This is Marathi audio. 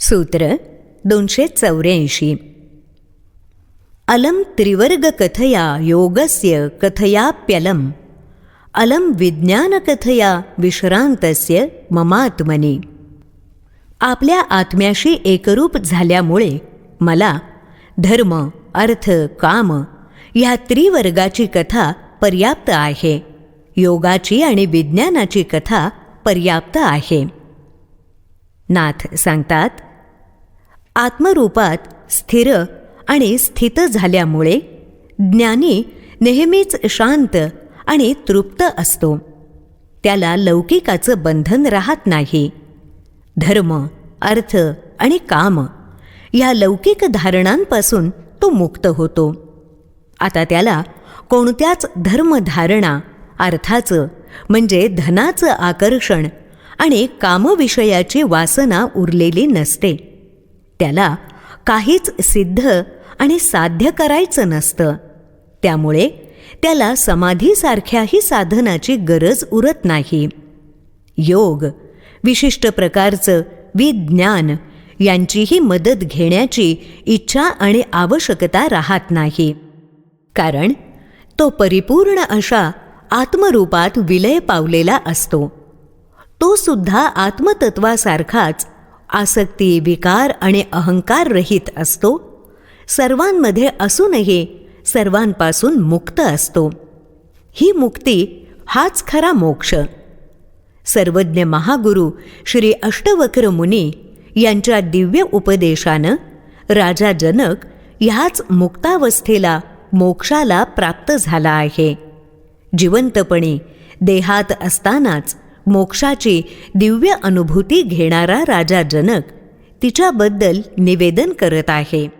सूत्र दोनशे चौऱ्याऐंशी. अलम त्रिवर्गकथया योगस्य कथयाप्यलम अलम विज्ञानकथया विश्रांतस्य ममात्मनी. आपल्या आत्म्याशी एकरूप झाल्यामुळे मला धर्म अर्थ काम ह्या त्रिवर्गाची कथा पर्याप्त आहे. योगाची आणि विज्ञानाची कथा पर्याप्त आहे. नाथ सांगतात आत्मरूपात स्थिर आणि स्थित झाल्यामुळे ज्ञानी नेहमीच शांत आणि तृप्त असतो. त्याला लौकिकाचं बंधन राहत नाही. धर्म अर्थ आणि काम या लौकिक धारणांपासून तो मुक्त होतो. आता त्याला कोणत्याच धर्मधारणा अर्थाचं म्हणजे धनाचं आकर्षण आणि कामविषयाची वासना उरलेली नसते. त्याला काहीच सिद्ध आणि साध्य करायचं नसतं. त्यामुळे त्याला समाधीसारख्याही साधनाची गरज उरत नाही. योग विशिष्ट प्रकारचं विज्ञान यांचीही मदत घेण्याची इच्छा आणि आवश्यकता राहत नाही. कारण तो परिपूर्ण अशा आत्मरूपात विलय पावलेला असतो. तो सुद्धा आत्मतत्वासारखाच आसक्ती विकार आणि अहंकार रहित असतो. सर्वांमध्ये असूनही सर्वांपासून मुक्त असतो. ही मुक्ती हाच खरा मोक्ष. सर्वज्ञ महागुरु श्री अष्टवक्र मुनी यांच्या दिव्य उपदेशानं राजा जनक ह्याच मुक्तावस्थेला मोक्षाला प्राप्त झाला आहे. जिवंतपणी देहात असतानाच मोक्षाची दिव्य अनुभूती घेणारा राजा जनक तिच्याबद्दल निवेदन करत आहे.